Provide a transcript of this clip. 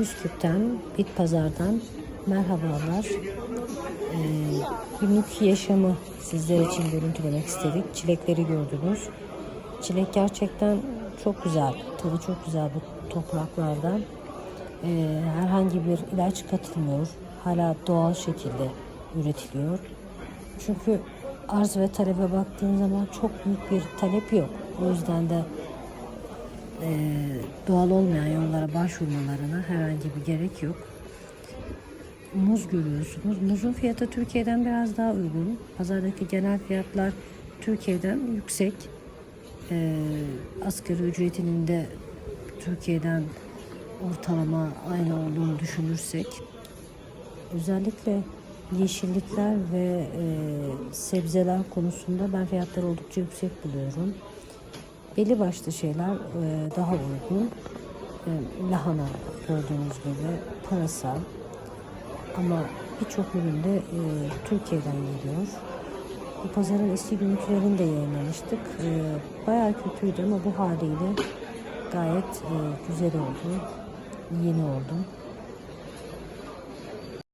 Üsküp'ten, Bit Pazar'dan merhabalar. Ee, günlük yaşamı sizler için görüntülemek istedik. Çilekleri gördünüz. Çilek gerçekten çok güzel. Tadı çok güzel bu topraklardan. Ee, herhangi bir ilaç katılmıyor. Hala doğal şekilde üretiliyor. Çünkü arz ve talebe baktığın zaman çok büyük bir talep yok. O yüzden de doğal olmayan yollara başvurmalarına herhangi bir gerek yok. Muz görüyorsunuz. Muzun fiyatı Türkiye'den biraz daha uygun. Pazardaki genel fiyatlar Türkiye'den yüksek. E, asgari ücretinin de Türkiye'den ortalama aynı olduğunu düşünürsek özellikle yeşillikler ve e, sebzeler konusunda ben fiyatları oldukça yüksek buluyorum. Belli başlı şeyler e, daha uygun. E, lahana gördüğünüz gibi pırasa ama birçok ürün de e, Türkiye'den geliyor. Bu pazarın eski görüntülerini de yayınlamıştık. E, bayağı kötüydü ama bu haliyle gayet e, güzel oldu. Yeni oldu.